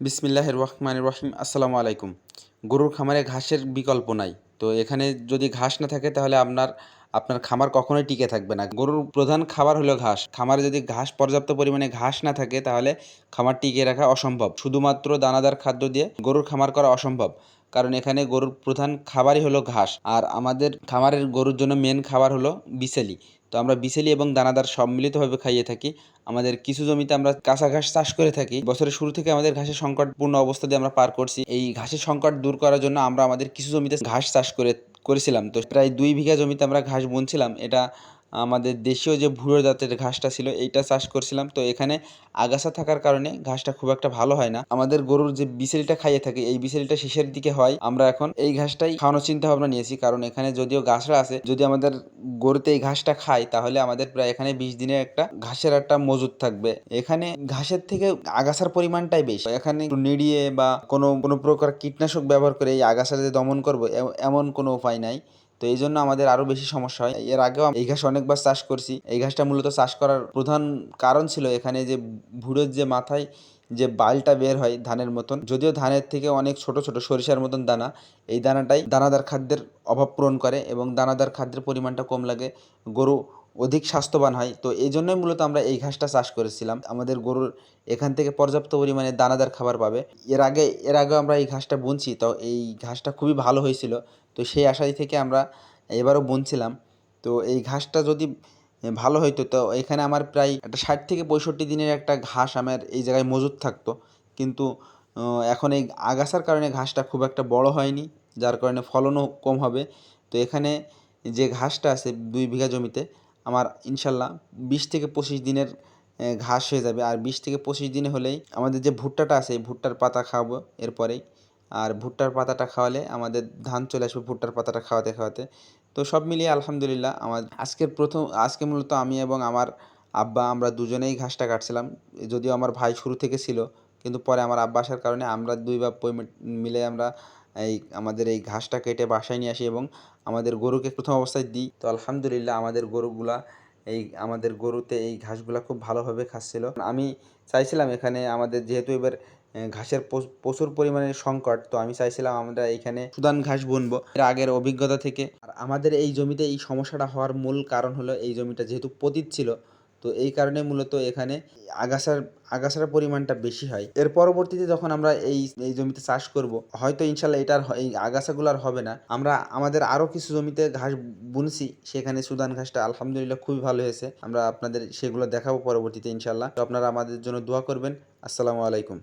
বিসমিল্লাহির রহমান রহিম আসসালামু আলাইকুম। গরুর খামারে ঘাসের বিকল্প নাই। তো এখানে যদি ঘাস না থাকে তাহলে আপনার আপনার খামার কখনোই টিকে থাকবে না। গরুর প্রধান খাবার হলো ঘাস। খামারে যদি ঘাস, পর্যাপ্ত পরিমাণে ঘাস না থাকে, তাহলে খামার টিকিয়ে রাখা অসম্ভব। শুধুমাত্র দানাদার খাদ্য দিয়ে গরুর খামার করা অসম্ভব। কারণ এখানে গরুর প্রধান খাবারই হলো ঘাস। আর আমাদের খামারের গরুর জন্য মেন খাবার হলো বিসেলি। তো আমরা বিসেলি এবং দানাদার সম্মিলিতভাবে খাইয়ে থাকি। আমাদের কিছু জমিতে আমরা কাঁচা ঘাস চাষ করে থাকি। বছরের শুরু থেকে আমাদের ঘাসের সংকটপূর্ণ অবস্থা দিয়ে আমরা পার করছি। এই ঘাসের সংকট দূর করার জন্য আমরা আমাদের কিছু জমিতে ঘাস চাষ করে করেছিলাম। তো প্রায় দুই বিঘা জমিতে আমরা ঘাস বুনছিলাম। এটা আমাদের দেশীয় যে ভুঁড়ো জাতের ঘাসটা ছিল, এইটা চাষ করছিলাম। তো এখানে আগাছা থাকার কারণে ঘাসটা খুব একটা ভালো হয় না। আমাদের গরুর যে বিসেলিটা খাইয়ে থাকে, এই বিসেলিটা শেষের দিকে হয়। আমরা এখন এই ঘাসটাই খাওয়ানোর চিন্তা ভাবনা নিয়েছি। কারণ এখানে যদিও ঘাসরা আছে, যদি আমাদের গরুতে এই ঘাসটা খায়, তাহলে আমাদের প্রায় এখানে বিশ দিনের একটা ঘাসের একটা মজুদ থাকবে। এখানে ঘাসের থেকে আগাছার পরিমাণটাই বেশি। এখানে নিড়িয়ে বা কোনো কোনো প্রকার কীটনাশক ব্যবহার করে এই আগাছা যে দমন করব এমন কোনো উপায় নাই। তো এই জন্য আমাদের আরও বেশি সমস্যা হয়। এর আগেও এই ঘাস অনেকবার চাষ করছি। এই ঘাসটা মূলত চাষ করার প্রধান কারণ ছিল এখানে যে ভুড়ের যে মাথায় যে বালটা বের হয় ধানের মতন, যদিও ধানের থেকে অনেক ছোট ছোট সরিষার মতন দানা, এই দানাটাই দানাদার খাদ্যের অভাব পূরণ করে এবং দানাদার খাদ্যের পরিমাণটা কম লাগে, গরু অধিক স্বাস্থ্যবান হয়। তো এই জন্যই মূলত আমরা এই ঘাসটা চাষ করেছিলাম। আমাদের গরুর এখান থেকে পর্যাপ্ত পরিমাণে দানাদার খাবার পাবে। এর আগে এর আগে আমরা এই ঘাসটা বুনছি, তো এই ঘাসটা খুবই ভালো হয়েছিল। তো সেই আশাই থেকে আমরা এবারও বুনছিলাম। তো এই ঘাসটা যদি ভালো হইতো, তো এখানে আমার প্রায় একটা ষাট থেকে পঁয়ষট্টি দিনের একটা ঘাস আমার এই জায়গায় মজুদ থাকতো। কিন্তু এখন এই আগাছার কারণে ঘাসটা খুব একটা বড় হয়নি, যার কারণে ফলনও কম হবে। তো এখানে যে ঘাসটা আছে দুই বিঘা জমিতে, আমার ইনশাল্লাহ বিশ থেকে পঁচিশ দিনের ঘাস হয়ে যাবে। আর বিশ থেকে পঁচিশ দিনে হলেই আমাদের যে ভুট্টাটা আছে, এই ভুট্টার পাতা খাওয়াবো এরপরেই। আর ভুট্টার পাতাটা খাওয়ালে আমাদের ধান চলে আসবে ভুট্টার পাতাটা খাওয়াতে খাওয়াতে। তো সব মিলিয়ে আলহামদুলিল্লাহ আমার আজকের প্রথম, আজকে মূলত আমি এবং আমার আব্বা আমরা দুজনেই ঘাসটা কাটছিলাম। যদিও আমার ভাই শুরু থেকে ছিল, কিন্তু পরে আমার আব্বা আসার কারণে আমরা দুই বাপ মিলে আমরা এই আমাদের এই ঘাসটা কেটে বাসায় নিয়ে আসি এবং আমাদের গরুকে প্রথম অবস্থায় দিই। তো আলহামদুলিল্লাহ আমাদের গরুগুলা এই, আমাদের গরুতে এই ঘাসগুলা খুব ভালোভাবে খাচ্ছিল। আমি চাইছিলাম এখানে আমাদের যেহেতু এবার ঘাসের প্রচুর পরিমাণে সংকট। তো আমি চাইছিলাম আমরা এখানে সুদান ঘাস বুনবো এর আগের অভিজ্ঞতা থেকে। আর আমাদের এই জমিতে এই সমস্যাটা হওয়ার মূল কারণ হলো এই জমিটা যেহেতু পতিত ছিল, তো এই কারণে মূলত এখানে আগাছার আগাছার পরিমাণটা বেশি হয়। এর পরবর্তীতে যখন আমরা এই এই জমিতে চাষ করব, হয়তো ইনশাল্লাহ এটার এই আগাছাগুলো আর হবে না। আমরা, আমাদের আরও কিছু জমিতে ঘাস বুনছি, সেখানে সুদান ঘাসটা আলহামদুলিল্লাহ খুবই ভালো হয়েছে। আমরা আপনাদের সেগুলো দেখাবো পরবর্তীতে ইনশাল্লাহ। তো আপনারা আমাদের জন্য দোয়া করবেন। আসসালামু আলাইকুম।